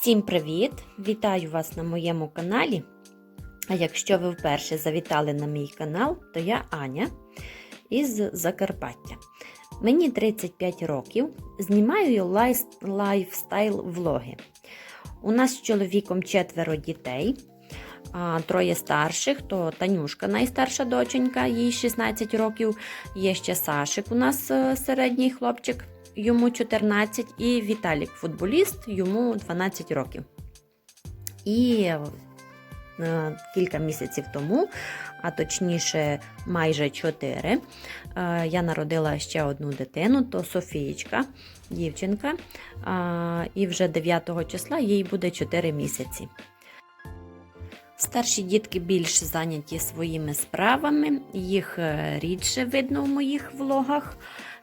Всім привіт! Вітаю вас на моєму каналі. А якщо ви вперше завітали на мій канал, то я Аня із Закарпаття. Мені 35 років, знімаю лайфстайл влоги. У нас з чоловіком четверо дітей, троє старших, то Танюшка, найстарша доченька, їй 16 років. Є ще Сашик, у нас е, середній хлопчик, йому 14, і Віталік, футболіст, йому 12 років. І е, кілька місяців тому, а точніше, майже 4, е, я народила ще одну дитину, то Софієчка, дівчинка, е, і вже 9 числа їй буде 4 місяці. Старші дітки більш зайняті своїми справами, їх рідше видно в моїх влогах.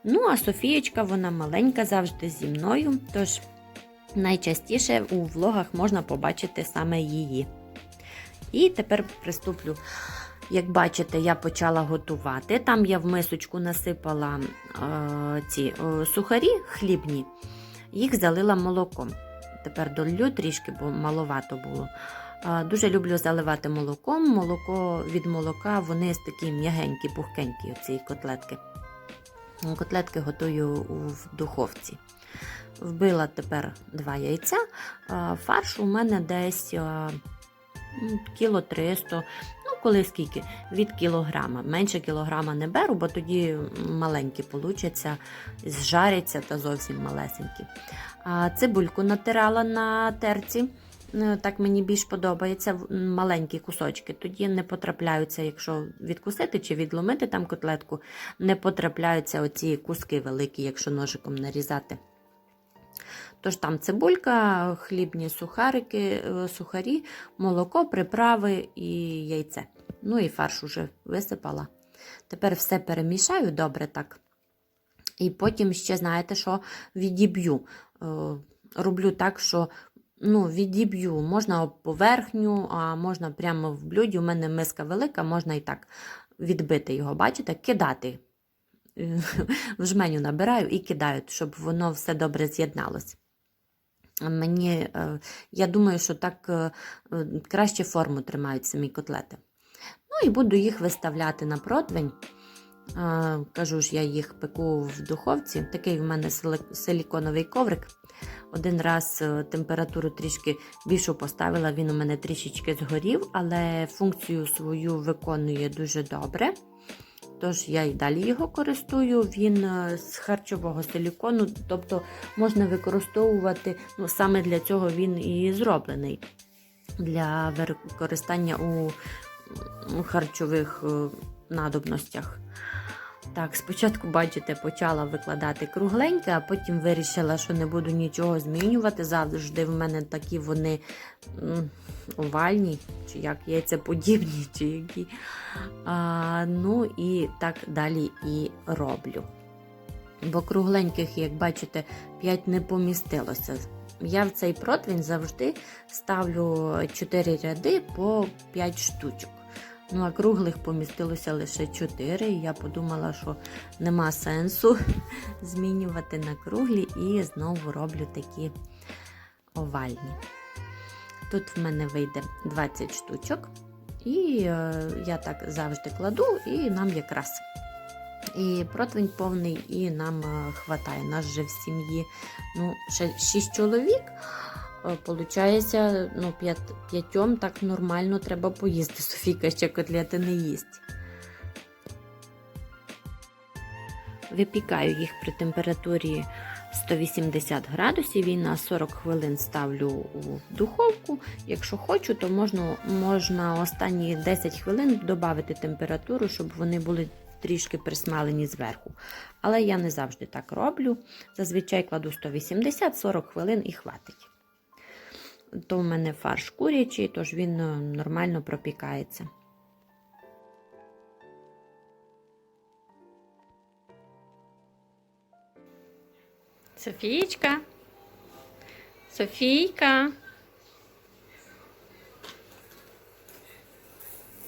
Ну, а Софієчка, вона маленька, завжди зі мною, тож найчастіше у влогах можна побачити саме її. І тепер приступлю. Як бачите, я почала готувати. Там я в мисочку насипала е, ці е, сухарі хлібні, їх залила молоком. Тепер долю трішки, бо маловато було. Е, Дуже люблю заливати молоком. Молоко від молока вони такі м'ягенькі, пухкенькі, ці котлетки. Котлетки готую в духовці. Вбила тепер два яйця. Фарш у мене десь кіло 300, ну коли скільки, від кілограма. Менше кілограма не беру, бо тоді маленькі получаться, зжаряться та зовсім малесенькі. Цибульку натирала на терці. Е, Так мені більш подобається маленькі кусочки. Тоді не потрапляються, якщо відкусити чи відломити там котлетку, не потрапляються оці куски великі, якщо ножиком нарізати. Тож там цибулька, хлібні сухарики, е, сухарі, молоко, приправи і яйце. Ну і фарш уже висипала. Тепер все перемішаю добре так. І потім ще, знаєте, що відіб'ю. Е, Роблю так, що ну, відіб'ю. Можна об поверхню, а можна прямо в блюді. У мене миска велика, можна і так відбити його, бачите, кидати. В жменю набираю і кидаю, щоб воно все добре з'єдналось. Мені, е, я думаю, що так е, краще форму тримають самі котлети. Ну і буду їх виставляти на противень. Кажу ж, я їх пеку в духовці. Такий в мене силіконовий коврик. Один раз е, температуру трішки більшу поставила, він у мене трішечки згорів, але функцію свою виконує дуже добре. Тож я і далі його користую. Він е, з харчового силікону, тобто можна використовувати, ну саме для цього він і зроблений для використання у харчових е, надобностях. Так, спочатку, бачите, почала викладати кругленьке, а потім вирішила, що не буду нічого змінювати. Завжди в мене такі вони овальні, чи як яйцеподібні, чи які. А, ну і так далі і роблю. Бо кругленьких, як бачите, 5 не помістилося. Я в цей противень завжди ставлю 4 ряди по 5 штучок. Ну, а круглих помістилося лише 4. І я подумала, що нема сенсу змінювати на круглі і знову роблю такі овальні. Тут в мене вийде 20 штучок. І е, я так завжди кладу, і нам якраз і противень повний, і нам е, хватає. Нас же в сім'ї ну, ще 6 чоловік. Е, Получається, ну, п'ят, п'ятьом так нормально треба поїсти. Софійка ще котлети не їсть. Випікаю їх при температурі 180 градусів і на 40 хвилин ставлю у духовку. Якщо хочу, то можна, можна останні 10 хвилин додати температуру, щоб вони були трішки присмалені зверху. Але я не завжди так роблю. Зазвичай кладу 180-40 хвилин і хватить. То в мене фарш курячий, тож він е, нормально пропікається. Софійка. Софійка.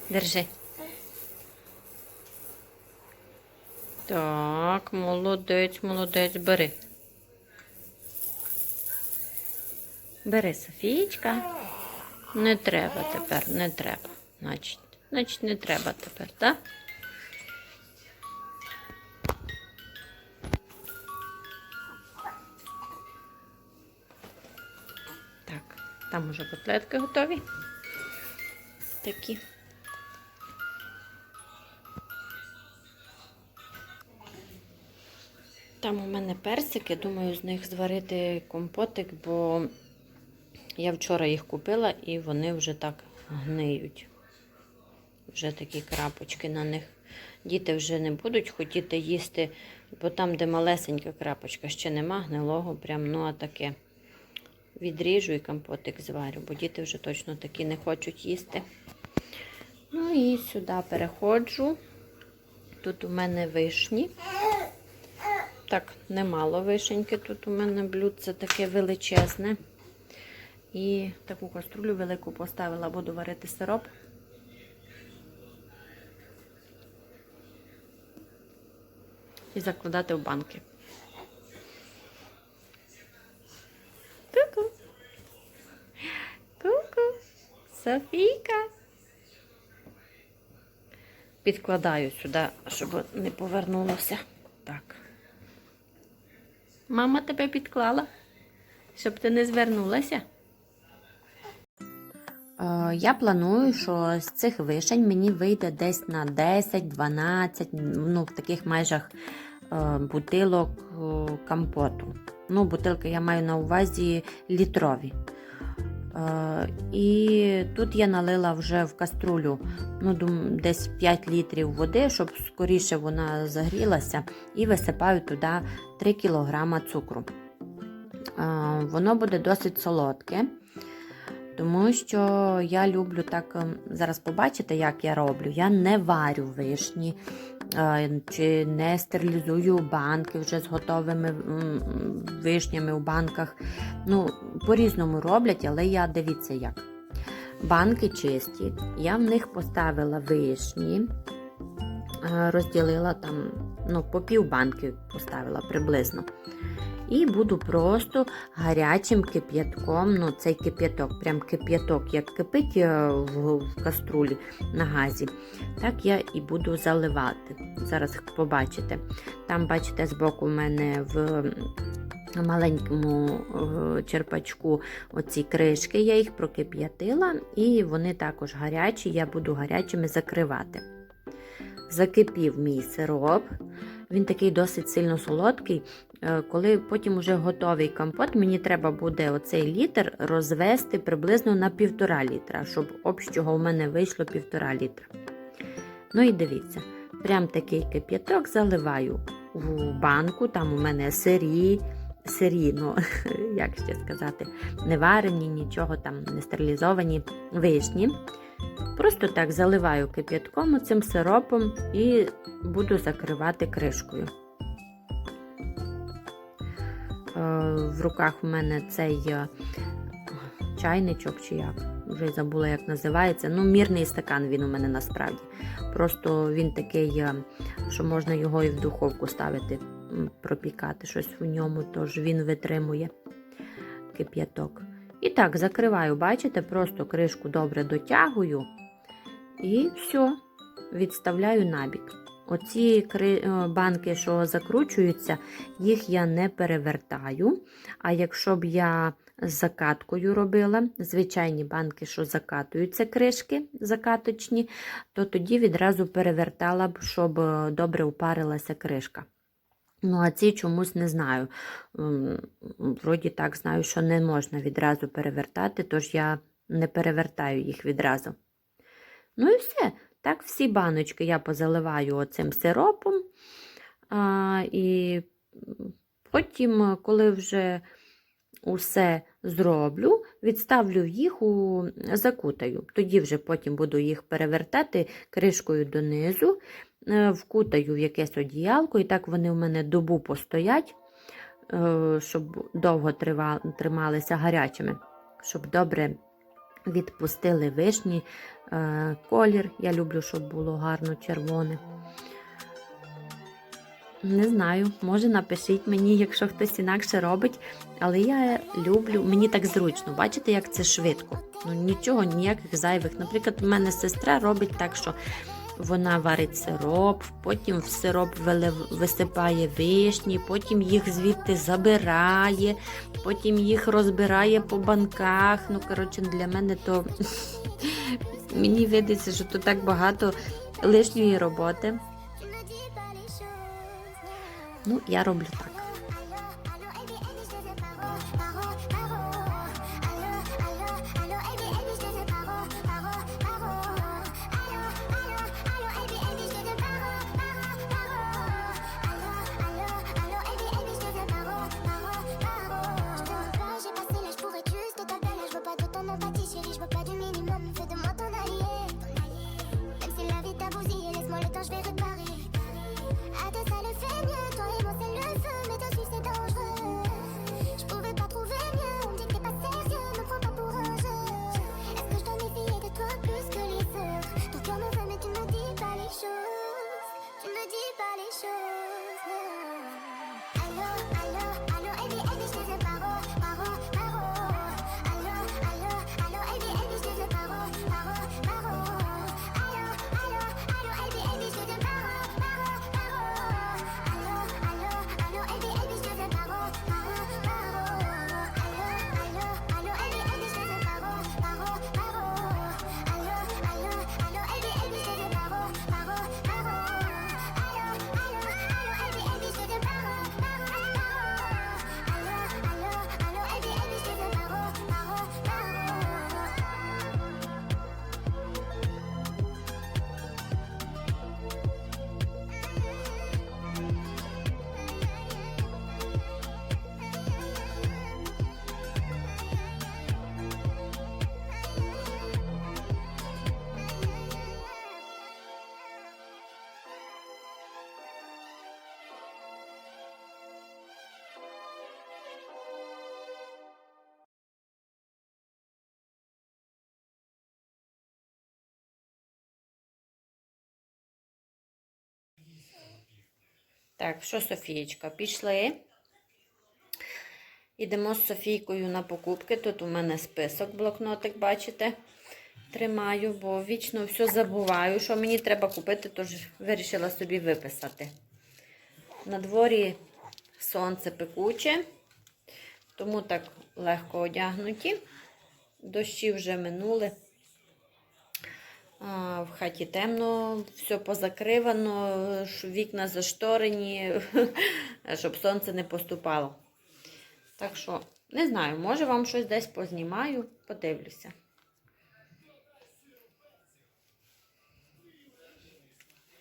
Держи. Так, молодець, молодець, бери. Бери Софієчка. Не треба тепер, не треба. Значить, значить не треба тепер, так? Так, там уже котлетки готові. Такі. Там у мене персики, думаю, з них зварити компотик, бо я вчора їх купила і вони вже так гниють. Вже такі крапочки на них. Діти вже не будуть хотіти їсти, бо там, де малесенька крапочка, ще нема гнилого, прям, ну а таке. Відріжу і компотик зварю, бо діти вже точно такі не хочуть їсти. Ну і сюди переходжу. Тут у мене вишні. Так, немало вишеньки. Тут у мене блюдце таке величезне. І таку каструлю велику поставила, буду варити сироп. І закладати в банки. Ку-ку. Ку-ку. Софійка. Підкладаю сюди, щоб не повернулося. Так. Мама тебе підклала, щоб ти не звернулася. Е, Я планую, що з цих вишень мені вийде десь на 10-12, ну, в таких межах е, бутилок е, компоту. Ну, бутилки я маю на увазі літрові. І тут я налила вже в каструлю ну, десь 5 літрів води, щоб скоріше вона загрілася, і висипаю туди 3 кг цукру. Воно буде досить солодке, тому що я люблю так, ем, зараз побачите, як я роблю. Я не варю вишні е, чи не стерилізую банки вже з готовими вишнями у банках. Ну, по-різному роблять, але я дивіться як. Банки чисті, я в них поставила вишні, е, розділила там, ну, по пів банки поставила приблизно. І буду просто гарячим кип'ятком, ну цей кип'яток, прям кип'яток, як кипить е, в, каструлі на газі, так я і буду заливати. Зараз побачите. Там, бачите, збоку в мене в маленькому е, черпачку оці кришки, я їх прокип'ятила, і вони також гарячі, я буду гарячими закривати. Закипів мій сироп. Він такий досить сильно солодкий. Е, Коли потім уже готовий компот, мені треба буде оцей літр розвести приблизно на півтора літра, щоб общого у мене вийшло півтора літра. Ну і дивіться, прям такий кип'яток заливаю в банку, там у мене сирі, сирі, ну, як ще сказати, не варені, нічого там не стерилізовані вишні. Просто так заливаю кип'ятком цим сиропом і буду закривати кришкою. Е, В руках в мене цей е, чайничок чи як, вже забула, як називається. Ну, мірний стакан він у мене насправді. Просто він такий, е, що можна його і в духовку ставити, пропікати щось в ньому, тож він витримує кип'яток. І так, закриваю, бачите, просто кришку добре дотягую і все, відставляю набік. Оці е, банки, що закручуються, їх я не перевертаю. А якщо б я з закаткою робила, звичайні банки, що закатуються кришки закаточні, то тоді відразу перевертала б, щоб е, добре упарилася кришка. Ну, а ці чомусь не знаю. Вроді так знаю, що не можна відразу перевертати, тож я не перевертаю їх відразу. Ну і все. Так, всі баночки я позаливаю оцим сиропом. А, і потім, коли вже усе зроблю, відставлю їх у закутаю. Тоді вже потім буду їх перевертати кришкою донизу, е, вкутаю в якесь одіялко, і так вони в мене добу постоять, е, щоб довго трималися гарячими, щоб добре відпустили вишні е, колір. Я люблю, щоб було гарно червоне. Не знаю, може напишіть мені, якщо хтось інакше робить. Але я люблю, мені так зручно. Бачите, як це швидко. Ну нічого, ніяких зайвих. Наприклад, у мене сестра робить так, що вона варить сироп, потім в сироп висипає вишні, потім їх звідти забирає, потім їх розбирає по банках. Ну, коротше, для мене то мені видається, що то так багато лишньої роботи. Ну, я роблю так. Так, що, Софієчка, пішли. Ідемо з Софійкою на покупки. Тут у мене список, блокнотик, бачите, тримаю, бо вічно все забуваю, що мені треба купити, тож вирішила собі виписати. На дворі сонце пекуче, тому так легко одягнуті. Дощі вже минули. В хаті темно, все позакривано, вікна зашторені, щоб сонце не поступало. Так що, не знаю, може вам щось десь познімаю, подивлюся.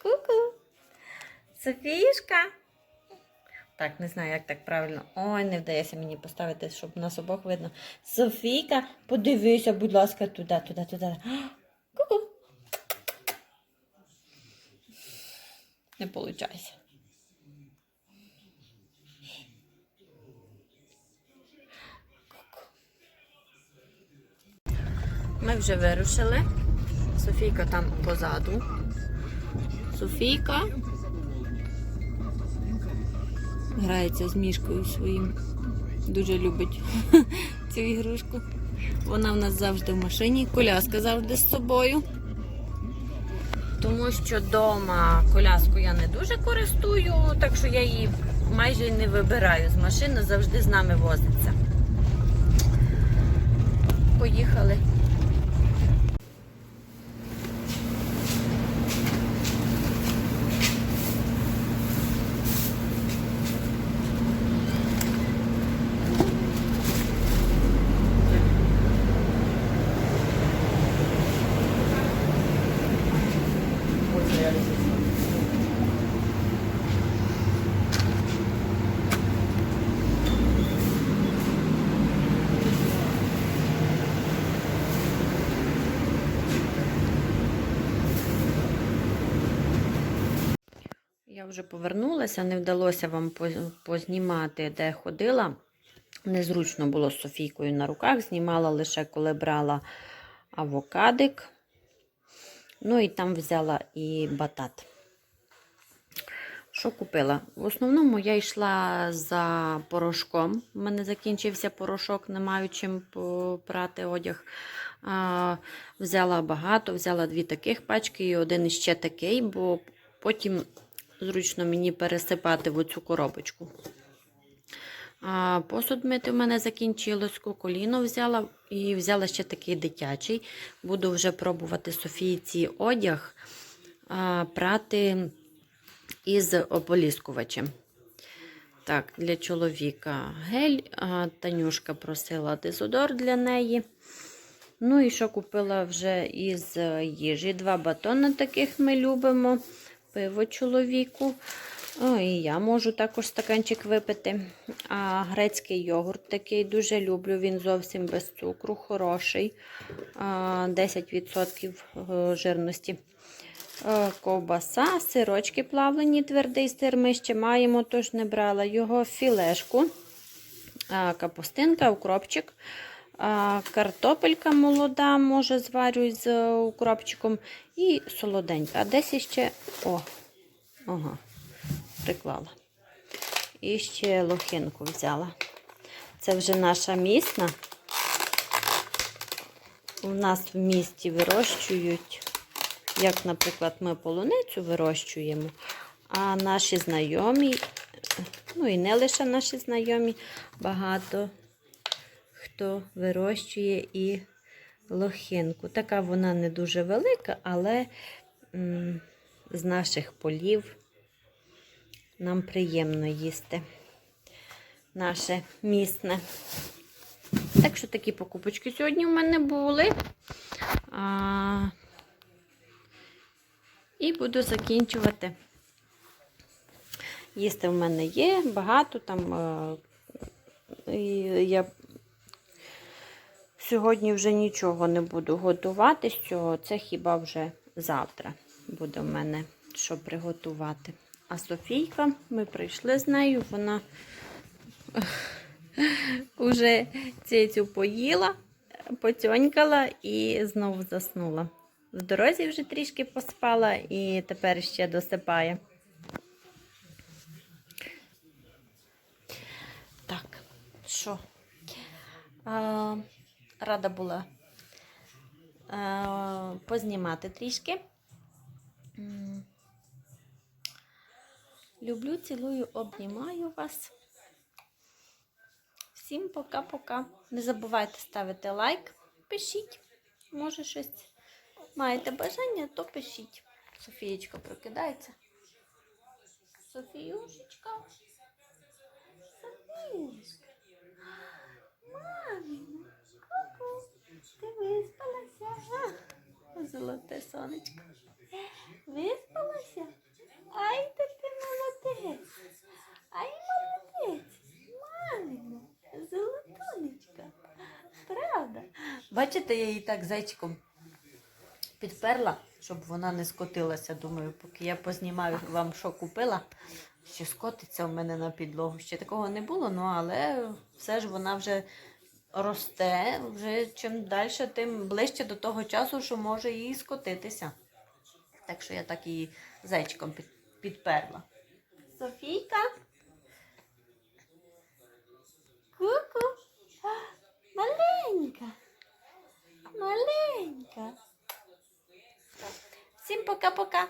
Ку-ку! Софіюшка! Так, не знаю, як так правильно. Ой, не вдається мені поставити, щоб нас обох видно. Софійка, подивися, будь ласка, туди, туди, туди. Ку-ку! Не виходить. Ми вже вирушили. Софійка там позаду. Софійка грається з мішкою своїм. Дуже любить цю ігрушку. Вона в нас завжди в машині, коляска завжди з собою. Тому що вдома коляску я не дуже користую, так що я її майже не вибираю з машини, завжди з нами возиться. Поїхали. Вже повернулася, не вдалося вам познімати, де ходила. Незручно було з Софійкою на руках, знімала лише коли брала авокадик. Ну і там взяла і батат. Що купила? В основному я йшла за порошком. У мене закінчився порошок, не маю чим попрати одяг. Взяла багато, взяла дві таких пачки і один іще такий, бо потім зручно мені пересипати в оцю коробочку. Посуд мити в мене закінчилось, куколіно взяла і взяла ще такий дитячий. Буду вже пробувати Софійці одяг а, прати із ополіскувачем. Так, для чоловіка гель. Танюшка просила дезодор для неї. Ну і що купила вже із е, їжі. Два батони таких ми любимо. Пиво чоловіку. О, і я можу також стаканчик випити. А грецький йогурт такий дуже люблю. Він зовсім без цукру, хороший. 10% е, жирності. Е, Ковбаса, сирочки плавлені, твердий сир ми ще маємо, тож не брала його філешку, капустинка, укропчик, картопелька молода, може, зварю з е, укропчиком, і солоденька. А десь іще. О, ага, приклала. І ще лохинку взяла. Це вже наша місна. У нас в місті вирощують як, наприклад, ми полуницю вирощуємо, а наші знайомі, ну і не лише наші знайомі, багато хто вирощує і лохинку. Така вона не дуже велика, але з наших полів нам приємно їсти наше місне. Так що такі покупочки сьогодні в мене були. А, і буду закінчувати. Їсти в мене є, багато там. е, І я сьогодні вже нічого не буду готувати з цього. Це хіба вже завтра буде в мене що приготувати. А Софійка, ми прийшли з нею, вона вже цицю поїла, поцьонькала і знову заснула. В дорозі вже трішки поспала і тепер ще досипає. Так, що? А, рада була а, познімати трішки. Люблю, цілую, обнімаю вас. Всім пока-пока. Не забувайте ставити лайк, пишіть. Може щось маєте бажання, то пишіть. Софієчка прокидається. Софіюшечка. Софіюшка. Мамі. Ти виспалася? Золоте сонечко. Виспалася? Ай, та ти молодець. Ай, молодець. Маміна, золотонечка. Правда? Бачите, я її так зайчиком підперла, щоб вона не скотилася. Думаю, поки я познімаю вам, що купила, що скотиться в мене на підлогу. Ще такого не було, ну але все ж вона вже росте. Вже чим далі, тим ближче до того часу, що може їй скотитися. Так що я так її зайчиком під, підперла. Софійка. Ку-ку. Маленька. Маленька. Всім пока-пока.